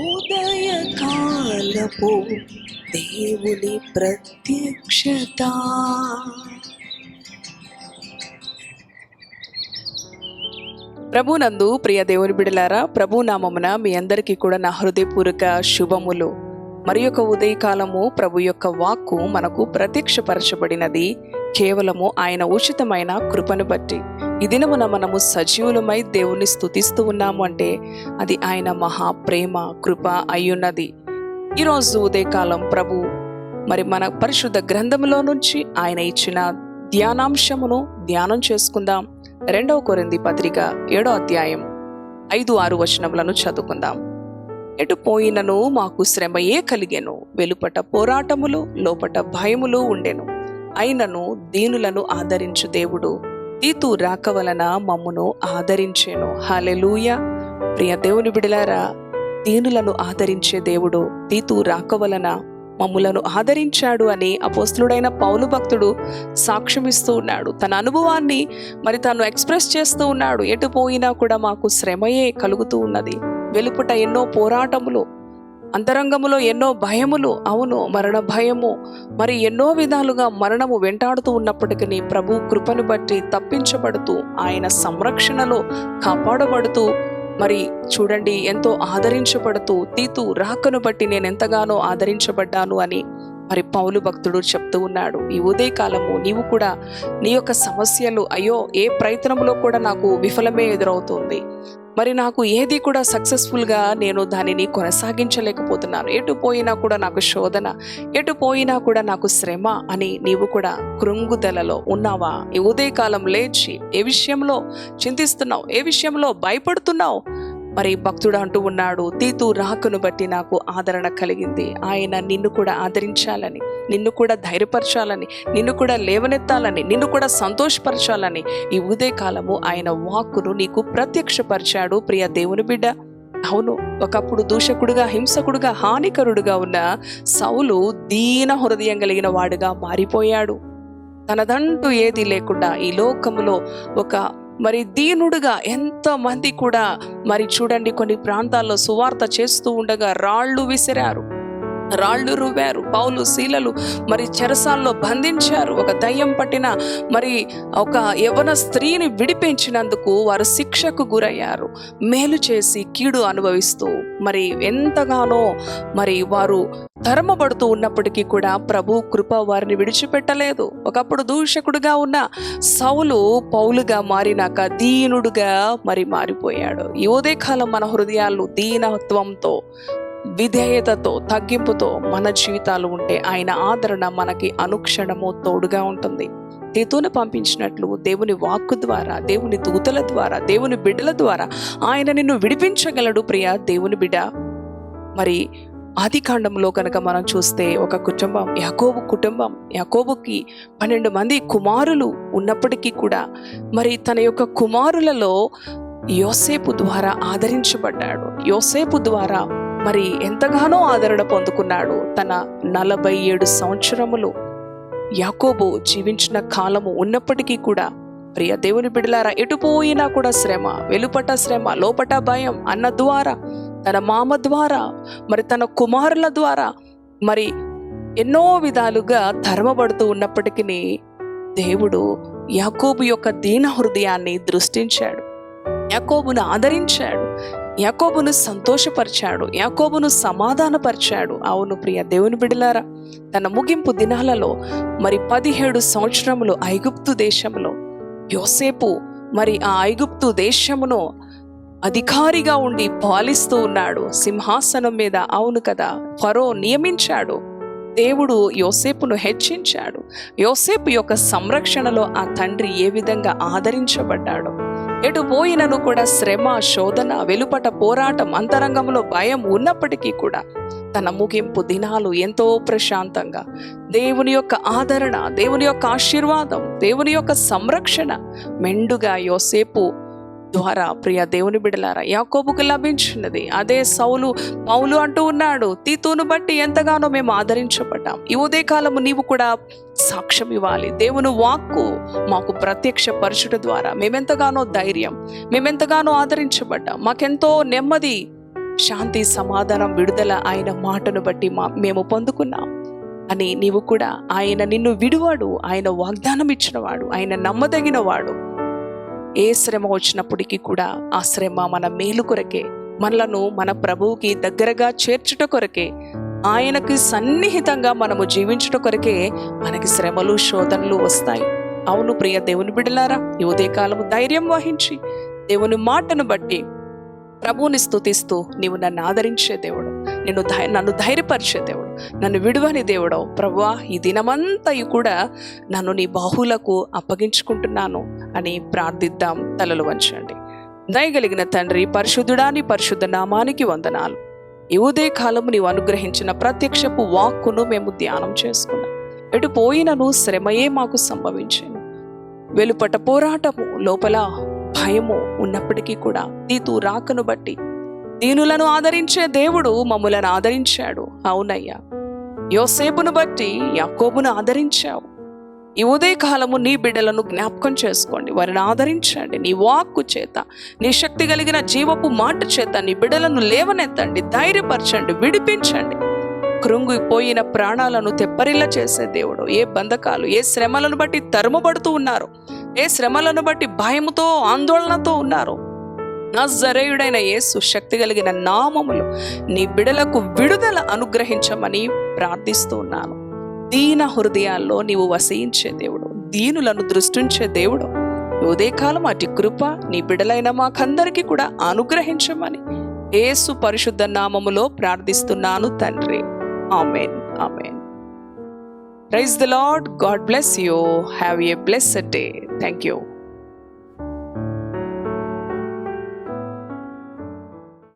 ఉదయకాలపు దేవుని ప్రత్యక్షత. ప్రభునందు ప్రియ దేవుని బిడలారా ప్రభు నామమున మీ అందరికీ కూడా నా హృదయపూర్వక శుభములు. మరి యొక్క ఉదయకాలము ప్రభు యొక్క వాక్కు మనకు ప్రత్యక్షపరచబడినది. కేవలము ఆయన ఉచితమైన కృపను బట్టి. ఈ దినమున మనము సజీవులమై దేవుణ్ణి స్థుతిస్తూ ఉన్నాము అంటే అది ఆయన మహా ప్రేమ కృప అయ్యున్నది. ఈరోజు ఉదయకాలం ప్రభు మరి మన పరిశుద్ధ గ్రంథములో నుంచి ఆయన ఇచ్చిన ధ్యానాంశమును ధ్యానం చేసుకుందాం. రెండవ కొరింది పత్రిక ఏడో అధ్యాయం ఐదు ఆరు వచనములను చదువుకుందాం. ఎటు పోయినను మాకు శ్రమయే కలిగెను వెలుపట పోరాటములు లోపట భయములు ఉండెను. అయినను దీనులను ఆదరించు దేవుడు తీతు రాక వలన మమ్మును ఆదరించేను. హాలెలూయ ప్రియ దేవుని బిడలారా దీనులను ఆదరించే దేవుడు తీతు రాక వలన మమ్ములను ఆదరించాడు అని అపోస్తుడైన పౌలు భక్తుడు సాక్ష్యమిస్తూ ఉన్నాడు. తన అనుభవాన్ని మరి తాను ఎక్స్ప్రెస్ చేస్తూ ఉన్నాడు. ఎటు పోయినా కూడా మాకు శ్రమయే కలుగుతూ ఉన్నది. వెలుపుట ఎన్నో పోరాటములు అంతరంగములో ఎన్నో భయములు అవును మరణ భయము. మరి ఎన్నో విధాలుగా మరణము వెంటాడుతూ ఉన్నప్పటికీ ప్రభు కృపను బట్టి తప్పించబడుతూ ఆయన సంరక్షణలో కాపాడబడుతూ మరి చూడండి ఎంతో ఆదరించబడుతూ తీతు రాకను బట్టి నేను ఎంతగానో ఆదరించబడ్డాను అని మరి పౌలు భక్తుడు చెప్తూ ఉన్నాడు. ఈ ఉదయకాలము నీవు కూడా నీ యొక్క సమస్యలు అయ్యో ఏ ప్రయత్నంలో కూడా నాకు విఫలమే ఎదురవుతుంది. మరి నాకు ఏది కూడా సక్సెస్ఫుల్గా నేను దానిని కొనసాగించలేకపోతున్నాను. ఎటు పోయినా కూడా నాకు శోధన ఎటు పోయినా కూడా నాకు శ్రమ అని నీవు కూడా కృంగుదలలో ఉన్నావా? ఈ ఉదయకాలం లేచి ఏ విషయంలో చింతిస్తున్నావు? ఏ విషయంలో భయపడుతున్నావు? మరి భక్తుడు అంటూ ఉన్నాడు తీతు రాకును బట్టి నాకు ఆదరణ కలిగింది. ఆయన నిన్ను కూడా ఆదరించాలని నిన్ను కూడా ధైర్యపరచాలని నిన్ను కూడా లేవనెత్తాలని నిన్ను కూడా సంతోషపరచాలని ఈ ఉదయకాలము ఆయన వాక్కును నీకు ప్రత్యక్షపరిచాడు ప్రియ దేవుని బిడ్డ. అవును ఒకప్పుడు దూషకుడుగా హింసకుడుగా హానికరుడుగా ఉన్న సౌలు దీన హృదయం కలిగిన వాడుగా మారిపోయాడు. తనదంటూ ఏది లేకుండా ఈ లోకములో ఒక మరి దీనుడుగా ఎంతమంది కూడా మరి చూడండి కొన్ని ప్రాంతాల్లో సువార్త చేస్తూ ఉండగా రాళ్ళు విసిరారు. రాళ్ళు రువ్వారు పౌలు శీలలు మరి చెరసాల్లో బంధించారు. ఒక దయ్యం పట్టిన మరి ఒక యవన స్త్రీని విడిపించినందుకు వారు శిక్షకు గురయ్యారు. మేలు చేసి కీడు అనుభవిస్తూ మరి ఎంతగానో మరి వారు తరమబడుతూ ఉన్నప్పటికీ కూడా ప్రభు కృప వారిని విడిచిపెట్టలేదు. ఒకప్పుడు దూషకుడుగా ఉన్న సౌలు పౌలుగా మారినాక దీనుడుగా మరి మారిపోయాడు. ఈ ఉదయకాలం మన హృదయాలు దీనత్వంతో విధేయతతో తగ్గింపుతో మన జీవితాలు ఉంటే ఆయన ఆదరణ మనకి అనుక్షణము తోడుగా ఉంటుంది. తీతును పంపించినట్లు దేవుని వాక్కు ద్వారా దేవుని దూతల ద్వారా దేవుని బిడ్డల ద్వారా ఆయన నిన్ను విడిపించగలడు ప్రియ దేవుని బిడ్డ. మరి ఆది కాండంలో కనుక మనం చూస్తే ఒక కుటుంబం యాకోబు కుటుంబం యాకోబుకి పన్నెండు మంది కుమారులు ఉన్నప్పటికీ కూడా మరి తన యొక్క కుమారులలో యోసేపు ద్వారా ఆదరించబడ్డాడు. యోసేపు ద్వారా మరి ఎంతగానో ఆదరణ పొందుకున్నాడు తన నలభై ఏడు సంవత్సరములు. యాకోబు జీవించిన కాలము ఉన్నప్పటికీ కూడా ప్రియ దేవుని బిడలారా ఎటుపోయినా కూడా శ్రమ వెలుపట శ్రమ లోపట భయం అన్న ద్వారా తన మామ ద్వారా మరి తన కుమారుల ద్వారా మరి ఎన్నో విధాలుగా ధర్మపడుతూ ఉన్నప్పటికీ దేవుడు యాకోబు యొక్క దీన హృదయాన్ని దృష్టించాడు. యాకోబును ఆదరించాడు. యాకోబును సంతోషపరిచాడు యాకోబును సమాధానపరిచాడు. అవును ప్రియ దేవుని బిడలారా తన ముగింపు దినాలలో మరి పదిహేడు సంవత్సరములు ఐగుప్తు దేశంలో యోసేపు మరి ఆ ఐగుప్తు దేశమును అధికారిగా ఉండి పాలిస్తూ ఉన్నాడు. సింహాసనం మీద అవును కదా ఫరో నియమించాడు. దేవుడు యోసేపును హెచ్చించాడు. యోసేపు యొక్క సంరక్షణలో ఆ తండ్రి ఏ విధంగా ఆదరించబడ్డాడు ఎటు పోయినను కూడా శ్రమ శోధన వెలుపట పోరాటం అంతరంగంలో భయం ఉన్నప్పటికీ కూడా తన ముగింపు దినాలు ఎంతో ప్రశాంతంగా. దేవుని యొక్క ఆదరణ దేవుని యొక్క ఆశీర్వాదం దేవుని యొక్క సంరక్షణ మెండుగా యోసేపు ద్వారా ప్రియ దేవుని బిడలారా యాకోబుకు లభించినది. అదే సౌలు పౌలు అంటూ ఉన్నాడు తీతును బట్టి ఎంతగానో మేము ఆదరించబడ్డాం. ఈ ఉదయకాలము నీవు కూడా సాక్ష్యం ఇవ్వాలి. దేవుని వాక్కు మాకు ప్రత్యక్ష పరచుట ద్వారా మేమెంతగానో ధైర్యం మేమెంతగానో ఆదరించబడ్డాం. మాకెంతో నెమ్మది శాంతి సమాధానం విడుదల ఆయన మాటను బట్టి మా మేము పొందుకున్నాం. అని నీవు కూడా ఆయన నిన్ను విడువాడు ఆయన వాగ్దానం ఇచ్చినవాడు ఆయన నమ్మదగిన వాడు ఏ శ్రమ వచ్చినప్పటికీ కూడా ఆ శ్రమ మన మేలు కొరకే మనలను మన ప్రభువుకి దగ్గరగా చేర్చుట కొరకే ఆయనకి సన్నిహితంగా మనము జీవించుట కొరకే మనకి శ్రమలు శోధనలు వస్తాయి. అవును ప్రియ దేవుని బిడలారా ఈ ఉదయకాలము ధైర్యం వహించి దేవుని మాటను బట్టి ప్రభువుని స్థుతిస్తూ నీవు నన్ను ఆదరించే దేవుడు నిన్ను నన్ను ధైర్యపరిచే దేవుడు నన్ను విడువని దేవుడవు. ప్రభువా ఈ దినమంతా కూడా నన్ను నీ బాహులకు అప్పగించుకుంటున్నాను అని ప్రార్థిద్దాం తలలు వంచండి. దయగలిగిన తండ్రి పరిశుద్ధుడాని పరిశుద్ధ నామానికి వందనాలు. ఈ ఉదయకాలము నీవు అనుగ్రహించిన ప్రత్యక్షపు వాక్కును మేము ధ్యానం చేసుకున్నాం. ఎటు పోయినను శ్రమయే మాకు సంభవించాను వెలుపట పోరాటము లోపల భయము ఉన్నప్పటికీ కూడా నీతు రాకను బట్టి దీనులను ఆదరించే దేవుడు మమ్మలను ఆదరించాడు. అవునయ్యా. యోసేపును బట్టి యాకోబును ఆదరించావు. ఈ ఉదయకాలము నీ బిడ్డలను జ్ఞాపకం చేసుకోండి. వారిని ఆదరించండి. నీ వాక్కు చేత నీ శక్తి కలిగిన జీవపు మాట చేత నీ బిడ్డలను లేవనెత్తండి. ధైర్యపరచండి. విడిపించండి. కృంగిపోయిన ప్రాణాలను తెప్పరిల్ల చేసే దేవుడు. ఏ బంధకాలు ఏ శ్రమలను బట్టి తరుమబడుతూ ఉన్నారు? ఏ శ్రమలను బట్టి భయముతో ఆందోళనతో ఉన్నారు? నజరేయుడైన యేసు శక్తి కలిగిన నామములు నీ బిడలకు విడుదల అనుగ్రహించమని ప్రార్థిస్తూ ఉన్నాను. దీన హృదయాల్లో నీవు వసయించే దేవుడు. దీనులను దృష్టించే దేవుడు. ఉదయకాలం అటు కృప నీ బిడలైన మాకందరికీ కూడా అనుగ్రహించమని ఏసు పరిశుద్ధ నామములో ప్రార్థిస్తున్నాను తండ్రి. Amen. Amen. Praise the Lord. God bless you. Have a blessed day. Thank you